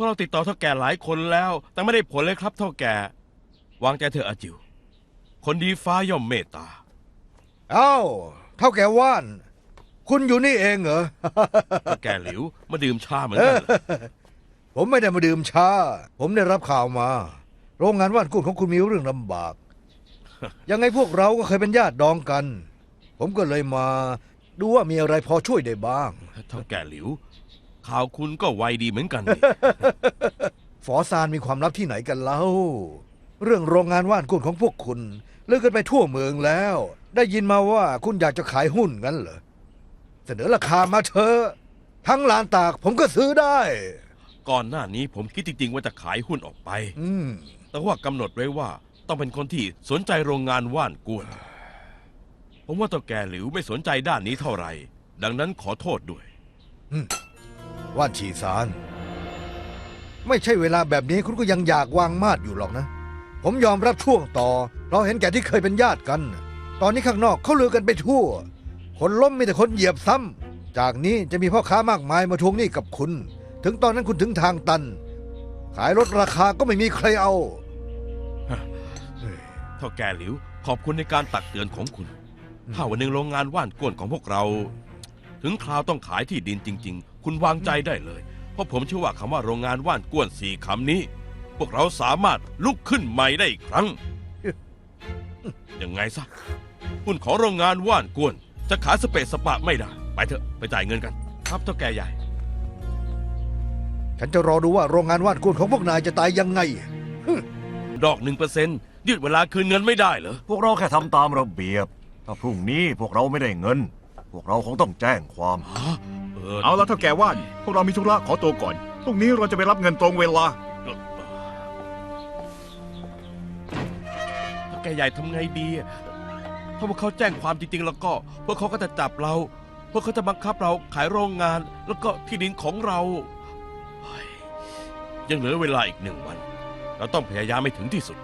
วกเราติดต่อเท่าแก่หลายคนแล้ว แต่ไม่ได้ผลเลยครับเท่าแก่ วางใจเถอะอาจิว คนดีฟ้าย่อมเมตตา เอ้าเท่าแก่ว่าน คุณอยู่นี่เองเหรอ เท่าแก่หลิวมาดื่มชาเหมือนกันเหรอผมไม่ได้มาดื่มชา ผมได้รับข่าวมา โรงงานว่านกุ้งของคุณมีเรื่องลำบาก ยังไงพวกเราก็เคยเป็นญาติดองกัน ผมก็เลยมา ดูว่ามีอะไรพอช่วยได้บ้าง เท่าแก่หลิว ข่าวคุณก็ไวดีเหมือนกันนี่ ฝอซานมีความลับที่ไหนกันเล่า เรื่องโรงงานว่านกุ้งของพวกคุณเลือกกันไปทั่วเมืองแล้ว ได้ยินมาว่าคุณอยากจะขายหุ้นงั้นเหรอ เสนอราคามาเถอะทั้งลานตากผมก็ซื้อได้ ก่อนหน้านี้ผมคิดจริงๆว่าจะขายหุ้นออกไป อืม แต่ว่ากำหนดไว้ว่าต้องเป็นคนที่สนใจโรงงานว่านกวน ผมว่าเท่าแก่หลิวไม่สนใจด้านนี้เท่าไหร่ ดังนั้นขอโทษด้วย ว่านฉีซานไม่ใช่เวลาแบบนี้คุณก็ยังอยากวางมาดอยู่หรอกนะ ผมยอมรับช่วงต่อ เราเห็นแก่ที่เคยเป็นญาติกัน ตอนนี้ข้างนอกเขาลือกันไปทั่ว คนล้มมีแต่คนเหยียบซ้ำ จากนี้จะมีพ่อค้ามากมายมาทวงหนี้กับคุณ ถึงตอนนั้นคุณถึงทางตัน ขายลดราคาก็ไม่มีใครเอา เท่าแก่หลิว ขอบคุณในการตักเตือนของคุณ ถ้าวันหนึ่งโรงงานว่านกวนของพวกเรา ถึงคราวต้องขายที่ดินจริงๆ คุณวางใจได้เลย เพราะผมเชื่อว่าคำว่าโรงงานว่านกวนสี่คำนี้ พวกเราสามารถลุกขึ้นใหม่ได้อีกครั้ง ยังไงซะหุ้นของโรงงานว่านกวน จะขายสเปซสปะไม่ได้ ไปเถอะไปจ่ายเงินกัน ครับเท่าแก่ใหญ่ ฉันจะรอดูว่าโรงงานว่านกุ้งของพวกนายจะตายยังไง ดอกหนึ่งเปอร์เซ็นต์ยืดเวลาคืนเงินไม่ได้เหรอ พวกเราแค่ทำตามระเบียบ ถ้าพรุ่งนี้พวกเราไม่ได้เงิน พวกเราคงต้องแจ้งความ เออเอาละเท่าแก่ว่านพวกเรามีธุระขอตัวก่อนพรุ่งนี้เราจะไปรับเงินตรงเวลา ถ้าแกใหญ่ทำไงดีอะถ้าพวกเขาแจ้งความจริงๆ แล้วก็ พวกเขาก็จะจับเรา พวกเขาจะบังคับเราขายโรงงาน แล้วก็ที่ดินของเราเฮ้ยยังเหลือเวลาอีกหนึ่งวัน เราต้องพยายามให้ถึงที่สุด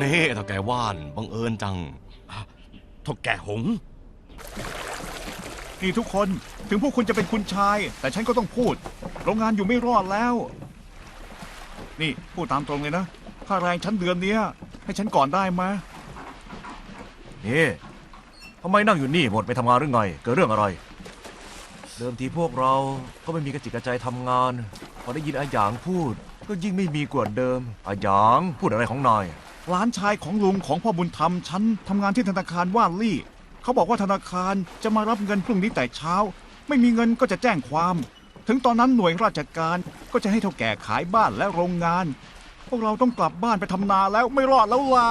นี่เท่าแกว่านบังเอิญจัง เท่าแก่หง นี่ทุกคน ถึงพวกคุณจะเป็นคุณชาย แต่ฉันก็ต้องพูด โรงงานอยู่ไม่รอดแล้ว นี่พูดตามตรงเลยนะ ค่าแรงฉันเดือนเนี้ย ให้ฉันก่อนได้ไหมนี่ทำไมนั่งอยู่นี่หมดไปทำงานหรือไง เกิดเรื่องอะไร เดิมทีพวกเราก็ไม่มีกระจิกกระใจทำงาน พอได้ยินอาหยางพูด ก็ยิ่งไม่มีกว่าเดิม อาหยางพูดอะไรของนาย หลานชายของลุงของพ่อบุญธรรมฉันทำงานที่ธนาคารว่านลี่ เขาบอกว่าธนาคารจะมารับเงินพรุ่งนี้แต่เช้า ไม่มีเงินก็จะแจ้งความ ถึงตอนนั้นหน่วยราชการก็จะให้เท่าแก่ขายบ้านและโรงงาน พวกเราต้องกลับบ้านไปทำนาแล้วไม่รอดแล้วล่ะ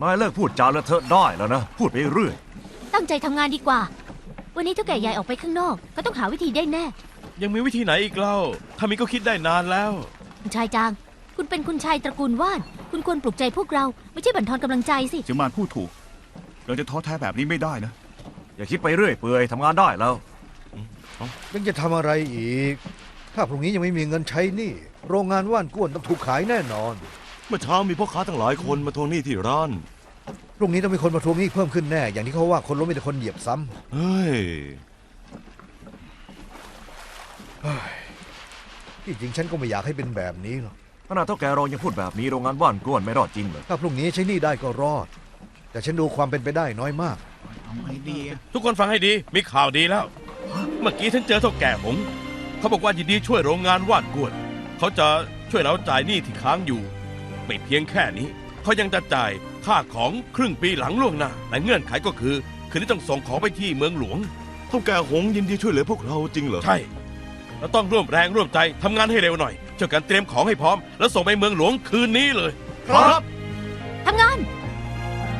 นายเลิกพูดจาเลอะเทอะได้แล้วนะ พูดไปเรื่อยตั้งใจทำงานดีกว่า วันนี้เท่าแก่ใหญ่ออกไปข้างนอก ก็ต้องหาวิธีได้แน่ ยังมีวิธีไหนอีกเล่าถ้ามีก็คิดได้นานแล้ว คุณชายจาง คุณเป็นคุณชายตระกูลว่าน คุณควรปลุกใจพวกเรา ไม่ใช่บั่นทอนกำลังใจสิเจียมานพูดถูก เราจะท้อแท้แบบนี้ไม่ได้นะ อย่าคิดไปเรื่อยเปื่อยทำงานได้แล้ว ยังจะทำอะไรอีก ถ้าพรุ่งนี้ยังไม่มีเงินใช้หนี่ โรงงานว่านก้วนต้องถูกขายแน่นอน เมื่อเช้ามีพ่อค้าตั้งหลายคนมาทวงหนี้ที่ร้าน พรุ่งนี้ต้องมีคนมาทวงหนี้เพิ่มขึ้นแน่ อย่างที่เขาว่าคนล้มมีแต่คนเหยียบซ้ำเฮ้ย ที่จริงฉันก็ไม่อยากให้เป็นแบบนี้หรอก ขนาดเท่าแกเรายังพูดแบบนี้โรงงานว่านกล้วนไม่รอดจริงเหรอถ้าพรุ่งนี้ใช้หนี่ได้ก็รอด แต่ฉันดูความเป็นไปได้น้อยมาก เอาไงดีอะทุกคนฟังให้ดี มีข่าวดีแล้ว เมื่อกี้ฉันเจอเท่าแก่หงเขาบอกว่ายินดีช่วยโรงงานว่านกวน เขาจะช่วยเราจ่ายหนี้ที่ค้างอยู่ ไม่เพียงแค่นี้ เขายังจะจ่ายค่าของครึ่งปีหลังล่วงหน้า แต่เงื่อนไขก็คือ คืนนี้ต้องส่งของไปที่เมืองหลวง เท่าแกหงยินดีช่วยเหลือพวกเราจริงเหรอ ใช่ เราต้องร่วมแรงร่วมใจทำงานให้เร็วหน่อยช่วยกันเตรียมของให้พร้อม แล้วส่งไปเมืองหลวงคืนนี้เลย ครับทำงาน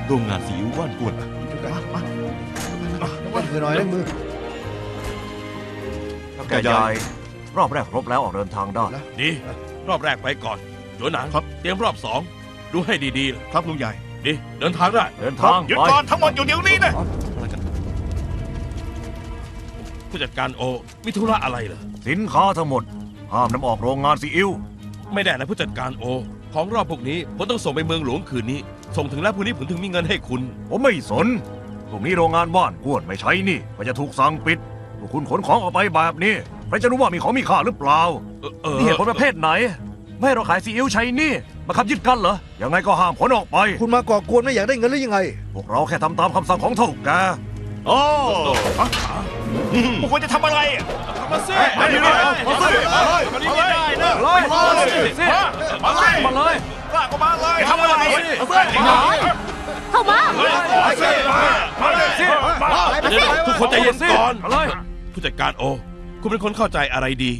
โรงงานซีอิ๊วว่านกวน เล่นมือหน่อยเล่นมือเท่าแกใหญ่รอบแรกครบแล้วออกเดินทางได้ ดีรอบแรกไปก่อนโจหนังครับ เตรียมรอบสองดูให้ดีๆครับลุงใหญ่ดีเดินทางได้ เดินทางหยุดก่อนทั้งหมดอยู่เดี๋ยวนี้นะผู้จัดการโอมีธุระอะไรเหรอสินค้าทั้งหมด ห้ามนำออกโรงงานซีอิ๊วไม่ได้นะผู้จัดการโอ ของรอบพวกนี้ผมต้องส่งไปเมืองหลวงคืนนี้ ส่งถึงแล้วพรุ่งนี้ผมถึงมีเงินให้คุณ ผมไม่สนพรุ่งนี้โรงงานบ้านกวนไม่ใช้หนี่ก็จะถูกสั่งปิดพวกคุณขนของออกไปแบบนี้ใครจะรู้ว่ามีของมีค่าหรือเปล่าเออเออนี่เหตุผลประเภทไหน ไม่ให้เราขายซีอิ๊วใช้หนี่มาคับยึดกันเหรอยังไงก็ห้ามผลออกไป คุณมาก่อกวนไม่อยากได้เงินหรือยังไง พวกเราแค่ทำตามคำสั่งของเท่าแกโอ้ พวกคุณจะทำอะไรมาสิมาดิมาดิมาดิมาดิไม่ได้นะเลยมาเลยมาเลยมาเลยกล้าก็มาเลยทำอะไรเข้ามาเดี๋ยวทุกคนใจเย็นก่อนมาเลยผู้จัดการโอ คุณเป็นคนเข้าใจอะไรดี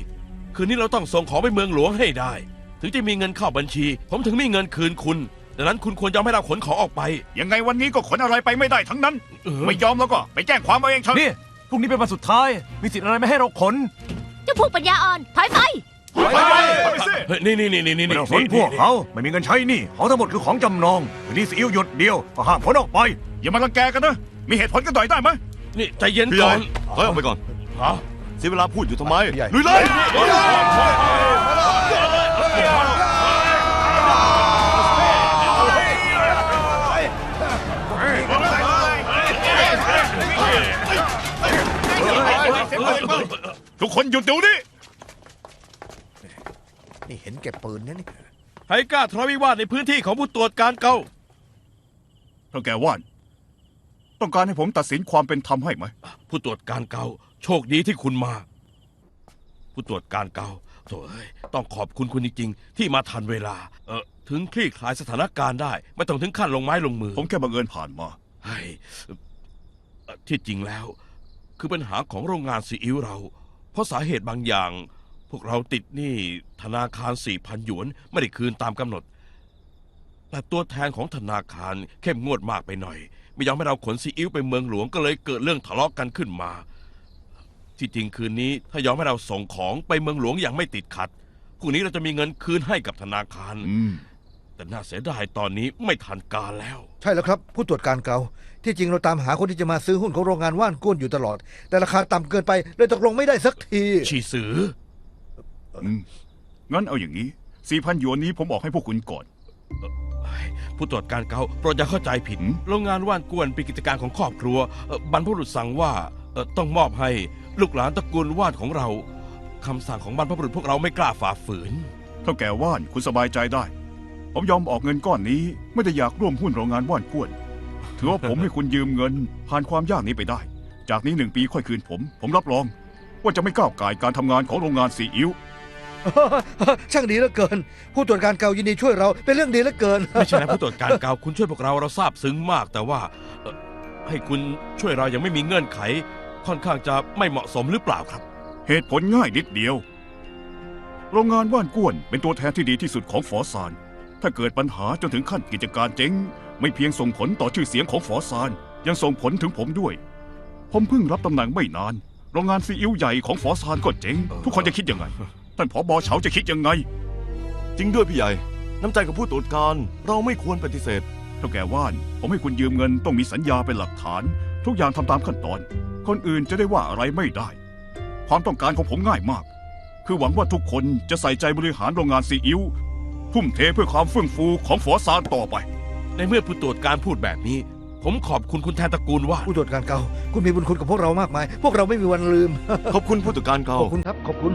คืนนี้เราต้องส่งของไปเมืองหลวงให้ได้ ถึงจะมีเงินเข้าบัญชี ผมถึงมีเงินคืนคุณดังนั้นคุณควรยอมให้เราขนของออกไป ยังไงวันนี้ก็ขนอะไรไปไม่ได้ทั้งนั้นเออไม่ยอมแล้วก็ไปแจ้งความเอาเองเถอะนี่พ รุ่งนี้เป็นวันสุดท้าย มีสิทธิ์อะไรไม่ให้เราขนเจ้าพวกปัญญาอ่อนถอยไป ไปไปไปสิเฮ้ยนี่นี่นี่นี่นี่ไม่ต้องสนพวกเขาไม่มีเงินใช้หนี่ของทั้งหมดคือของจำนองทีนี้ซีอิ๊วหยดเดียวก็ห้ามผลออกไป อย่ามารังแกกันนะ มีเหตุผลกันหน่อยได้ไหมนี่ใจเย็นพี่ใหก่ญ่อนถอยออกไปก่อนฮะเสียเวลาพูดอยู่ทำไมพี่ใหญ่ลุยเลย ทุกคนหยุดเดี๋ยวนี้นี่เห็นแก่ปืนนะนี่ใครกล้าทะเลาะวิวาทในพื้นที่ของผู้ตรวจการเก่าเท่าแกว่านต้องการให้ผมตัดสินความเป็นธรรมให้ไหม ผู้ตรวจการเก่า โชคดีที่คุณมา ผู้ตรวจการเก่าโถ่เอ้ยต้องขอบคุณคุณจริงๆ ที่มาทันเวลา เออถึงคลี่คลายสถานการณ์ได้ ไม่ต้องถึงขั้นลงไม้ลงมือผมแค่บังเอิญผ่านมา เฮ้ยเอ่อที่จริงแล้ว คือปัญหาของโรงงานซีอิ๊วเรา เพราะสาเหตุบางอย่าง พวกเราติดหนี้ธนาคารสี่พันหยวนไม่ได้คืนตามกำหนด แต่ตัวแทนของธนาคารเข้มงวดมากไปหน่อย ไม่ยอมให้เราขนซีอิ๊วไปเมืองหลวงก็เลยเกิดเรื่องทะเลาะกันขึ้นมา ที่จริงคืนนี้ถ้ายอมให้เราส่งของไปเมืองหลวงอย่างไม่ติดขัดพรุ่งนี้เราจะมีเงินคืนให้กับธนาคาร อืม แต่น่าเสียดายตอนนี้ไม่ทันการแล้ว ใช่แล้วครับ ผู้ตรวจการเก่าที่จริงเราตามหาคนที่จะมาซื้อหุ้นของโรงงานว่านก้วนอยู่ตลอด แต่ราคาต่ำเกินไปเลยตกลงไม่ได้สักทีชีสืออืมงั้นเอาอย่างนี้สี่พันหยวนนี้ผมบอกให้พวกคุณก่อนผู้ตรวจการเก่าโปรดอย่าเข้าใจผิด หืม โรงงานว่านกวนเป็นกิจการของครอบครัวเอ่อบรรพบุรุษสั่งว่าเอ่อต้องมอบให้ลูกหลานตระกูลว่านของเราคำสั่งของบรรพบุรุษพวกเราไม่กล้าฝ่าฝืน เท่าแก่ว่านคุณสบายใจได้ ผมยอมออกเงินก้อนนี้ ไม่ได้อยากร่วมหุ้นโรงงานว่านก้วน ถือว่าผมให้คุณยืมเงิน ผ่านความยากนี้ไปได้ จากนี้หนึ่งปีค่อยคืนผม ผมรับรอง ว่าจะไม่ก้าวไก่ายการทำงานของโรงงานซีอิ๊วช่างดีเหลือเกิน ผู้ตรวจการเก่ายินดีช่วยเราเป็นเรื่องดีเหลือเกิน ไม่ใช่นะผู้ตรวจการเก่าคุณช่วยพวกเราเราซาบซึ้งมาก แต่ว่าเอ่อให้คุณช่วยเรายังไม่มีเงื่อนไข ค่อนข้างจะไม่เหมาะสมหรือเปล่าครับ เหตุผลง่ายนิดเดียว โรงงานว่านก้วนเป็นตัวแทนที่ดีที่สุดของฝอซาน ถ้าเกิดปัญหาจนถึงขั้นกิจการเจ๊ง ไม่เพียงส่งผลต่อชื่อเสียงของฝอซาน ยังส่งผลถึงผมด้วย ผมเพิ่งรับตำแหน่งไม่นาน โรงงานซีอิ๊วใหญ่ของฝอซานก็เจ๊ง ทุกคนจะคิดยังไง ท่านผอบอเฉาจะคิดยังไง จริงด้วยพี่ใหญ่ น้ำใจกับผู้ตรวจการ เราไม่ควรปฏิเสธ เท่าแก่ว่าน ผมให้คุณยืมเงินต้องมีสัญญาเป็นหลักฐาน ทุกอย่างทำตามขั้นตอน คนอื่นจะได้ว่าอะไรไม่ได้ ความต้องการของผมง่ายมาก คือหวังว่าทุกคนจะใส่ใจบริหารโรงงานซีอิ๊ว ทุ่มเทเพื่อความเฟื่องฟูของฝอซานต่อไป ในเมื่อผู้ตรวจการพูดแบบนี้ ผมขอบคุณคุณแทนตระกูลว่านผู้ตรวจการเก่า คุณมีบุญคุณกับพวกเรามากมาย พวกเราไม่มีวันลืม ขอบคุณผู้ตรวจการเก่า ขอบคุณครับ ขอบคุณ